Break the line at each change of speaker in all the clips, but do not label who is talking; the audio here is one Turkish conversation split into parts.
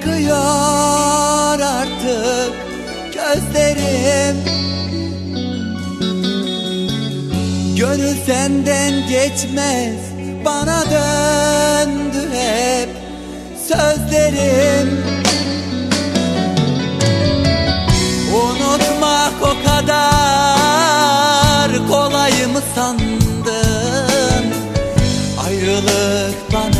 Bakıyor artık gözlerim. Gönül senden geçmez bana döndü hep sözlerim. Unutmak o kadar kolay mı sandın? Ayrılık bana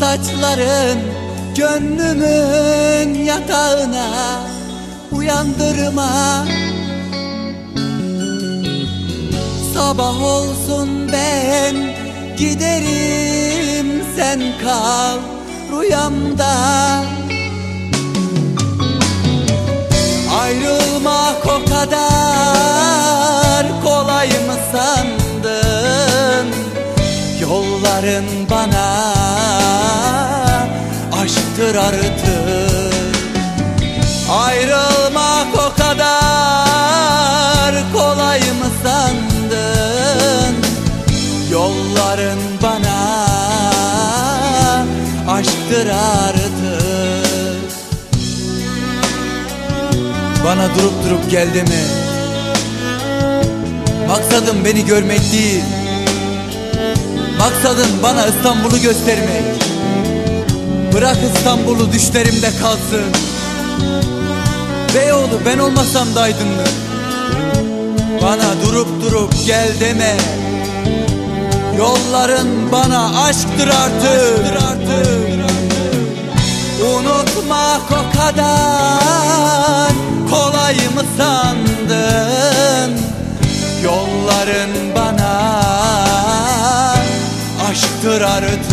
saçların gönlümün yatağına uyandırma. Sabah olsun ben giderim sen kal rüyamda Ayrılmak o kadar kolay mı sandın? Yolların bana aşktır artık. Bana durup durup gel deme Maksadım beni görmek değil. Maksadın bana İstanbul'u göstermek. Bırak İstanbul'u düşlerimde kalsın Beyoğlu ben olmasam da aydınlık Bana durup durup gel deme. Yolların bana aşktır artık, Unutmak o kadar kolay mı sandın? Yolların bana aşktır artık